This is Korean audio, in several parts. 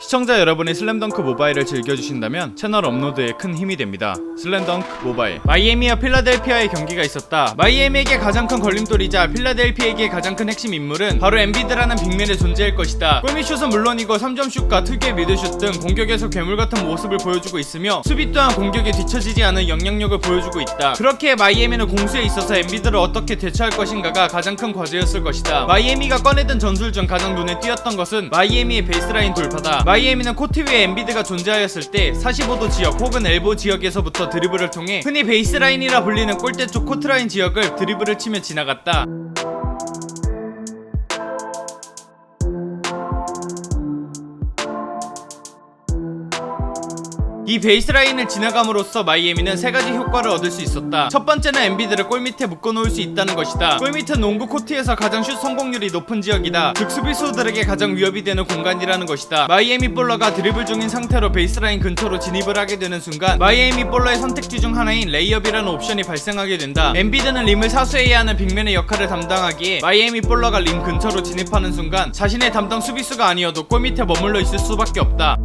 시청자 여러분이 슬램덩크 모바일을 즐겨주신다면 채널 업로드에 큰 힘이 됩니다. 슬램덩크 모바일. 마이애미와 필라델피아의 경기가 있었다. 마이애미에게 가장 큰 걸림돌이자 필라델피아에게 가장 큰 핵심 인물은 바로 엔비드라는 빅맨의 존재일 것이다. 골밑슛은 물론이고 3점슛과 특유의 미드슛 등 공격에서 괴물 같은 모습을 보여주고 있으며 수비 또한 공격에 뒤처지지 않은 영향력을 보여주고 있다. 그렇게 마이애미는 공수에 있어서 엔비드를 어떻게 대처할 것인가가 가장 큰 과제였을 것이다. 마이애미가 꺼내든 전술 중 가장 눈에 띄었던 것은 마이애미의 베이스라인 돌파다. 마이애미는 코트 위에 엔비드가 존재하였을 때 45도 지역 혹은 엘보 지역에서부터 드리블을 통해 흔히 베이스라인이라 불리는 골대 쪽 코트라인 지역을 드리블을 치며 지나갔다. 이 베이스라인을 지나감으로써 마이애미는 세 가지 효과를 얻을 수 있었다. 첫 번째는 엔비드를 골밑에 묶어놓을 수 있다는 것이다. 골밑은 농구 코트에서 가장 슛 성공률이 높은 지역이다. 즉 수비수들에게 가장 위협이 되는 공간이라는 것이다. 마이애미 볼러가 드리블 중인 상태로 베이스라인 근처로 진입을 하게 되는 순간 마이애미 볼러의 선택지 중 하나인 레이업이라는 옵션이 발생하게 된다. 엔비드는 림을 사수해야 하는 빅맨의 역할을 담당하기에 마이애미 볼러가 림 근처로 진입하는 순간 자신의 담당 수비수가 아니어도 골밑에 머물러 있을 수밖에 없다.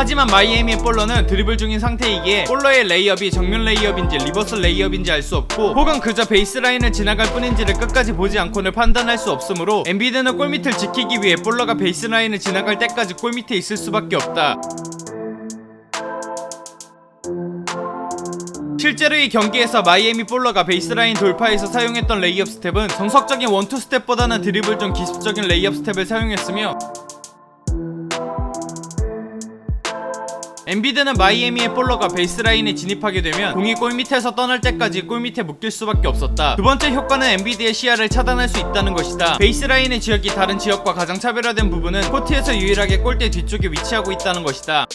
하지만 마이애미의 볼러는 드리블 중인 상태이기에 볼러의 레이업이 정면 레이업인지 리버스 레이업인지 알 수 없고 혹은 그저 베이스라인을 지나갈 뿐인지를 끝까지 보지 않고는 판단할 수 없으므로 엔비드는 골밑을 지키기 위해 볼러가 베이스라인을 지나갈 때까지 골밑에 있을 수밖에 없다. 실제로 이 경기에서 마이애미 볼러가 베이스라인 돌파에서 사용했던 레이업 스텝은 정석적인 원투 스텝보다는 드리블 중 기습적인 레이업 스텝을 사용했으며 엔비드는 마이애미의 볼러가 베이스라인에 진입하게 되면 공이 골밑에서 떠날 때까지 골밑에 묶일 수밖에 없었다. 두 번째 효과는 엔비드의 시야를 차단할 수 있다는 것이다. 베이스라인의 지역이 다른 지역과 가장 차별화된 부분은 코트에서 유일하게 골대 뒤쪽에 위치하고 있다는 것이다.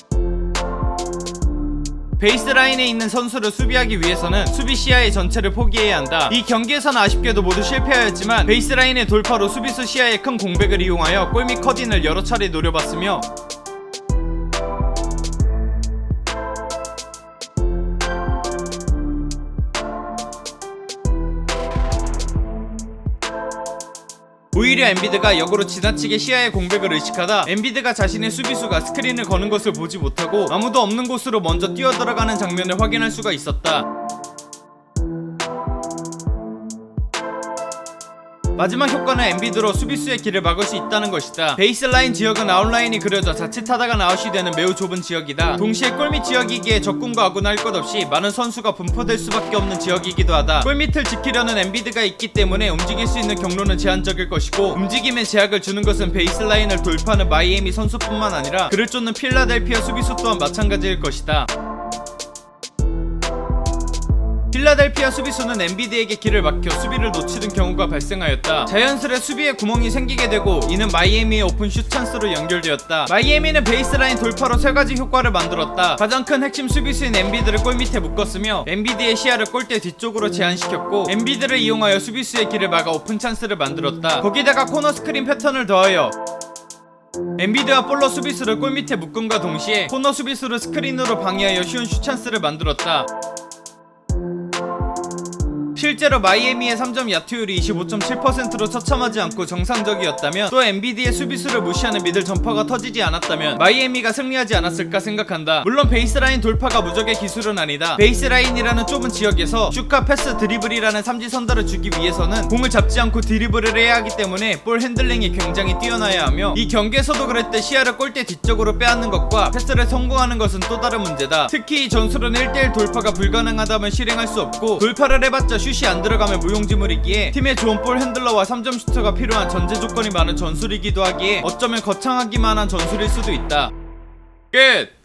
베이스라인에 있는 선수를 수비하기 위해서는 수비 시야의 전체를 포기해야 한다. 이 경기에서는 아쉽게도 모두 실패하였지만 베이스라인의 돌파로 수비수 시야의 큰 공백을 이용하여 골밑 커딘을 여러 차례 노려봤으며 오히려 엔비드가 역으로 지나치게 시야의 공백을 의식하다 엔비드가 자신의 수비수가 스크린을 거는 것을 보지 못하고 아무도 없는 곳으로 먼저 뛰어들어가는 장면을 확인할 수가 있었다. 마지막 효과는 엔비드로 수비수의 길을 막을 수 있다는 것이다. 베이스라인 지역은 아웃라인이 그려져 자칫하다가 아웃이 되는 매우 좁은 지역이다. 동시에 골밑 지역이기에 적군과 하고는 할것 없이 많은 선수가 분포될 수밖에 없는 지역이기도 하다. 골밑을 지키려는 엔비드가 있기 때문에 움직일 수 있는 경로는 제한적일 것이고 움직임에 제약을 주는 것은 베이스라인을 돌파하는 마이애미 선수뿐만 아니라 그를 쫓는 필라델피아 수비수 또한 마찬가지일 것이다. 필라델피아 수비수는 엔비드에게 길을 막혀 수비를 놓치는 경우가 발생하였다. 자연스레 수비에 구멍이 생기게 되고 이는 마이애미의 오픈 슛 찬스로 연결되었다. 마이애미는 베이스라인 돌파로 세 가지 효과를 만들었다. 가장 큰 핵심 수비수인 엔비드를 골밑에 묶었으며 엔비드의 시야를 골대 뒤쪽으로 제한시켰고 엔비드를 이용하여 수비수의 길을 막아 오픈 찬스를 만들었다. 거기다가 코너 스크린 패턴을 더하여 엔비드와 볼러 수비수를 골밑에 묶음과 동시에 코너 수비수를 스크린으로 방해하여 쉬운 슛 찬스를 만들었다. 실제로 마이애미의 3점 야투율이 25.7%로 처참하지 않고 정상적이었다면 또 엔비디의 수비수를 무시하는 미들 점퍼가 터지지 않았다면 마이애미가 승리하지 않았을까 생각한다. 물론 베이스라인 돌파가 무적의 기술은 아니다. 베이스라인이라는 좁은 지역에서 슈카 패스 드리블이라는 삼지선다를 주기 위해서는 공을 잡지 않고 드리블을 해야 하기 때문에 볼 핸들링이 굉장히 뛰어나야 하며 이 경기에서도 그랬듯 시야를 골대 뒤쪽으로 빼앗는 것과 패스를 성공하는 것은 또 다른 문제다. 특히 이 전술은 1대1 돌파가 불가능하다면 실행할 수 없고 돌파를 해봤자 슛이 안 들어가면 무용지물이기에 팀의 좋은 볼 핸들러와 3점 슈터가 필요한 전제 조건이 많은 전술이기도 하기에 어쩌면 거창하기만 한 전술일 수도 있다. 끝!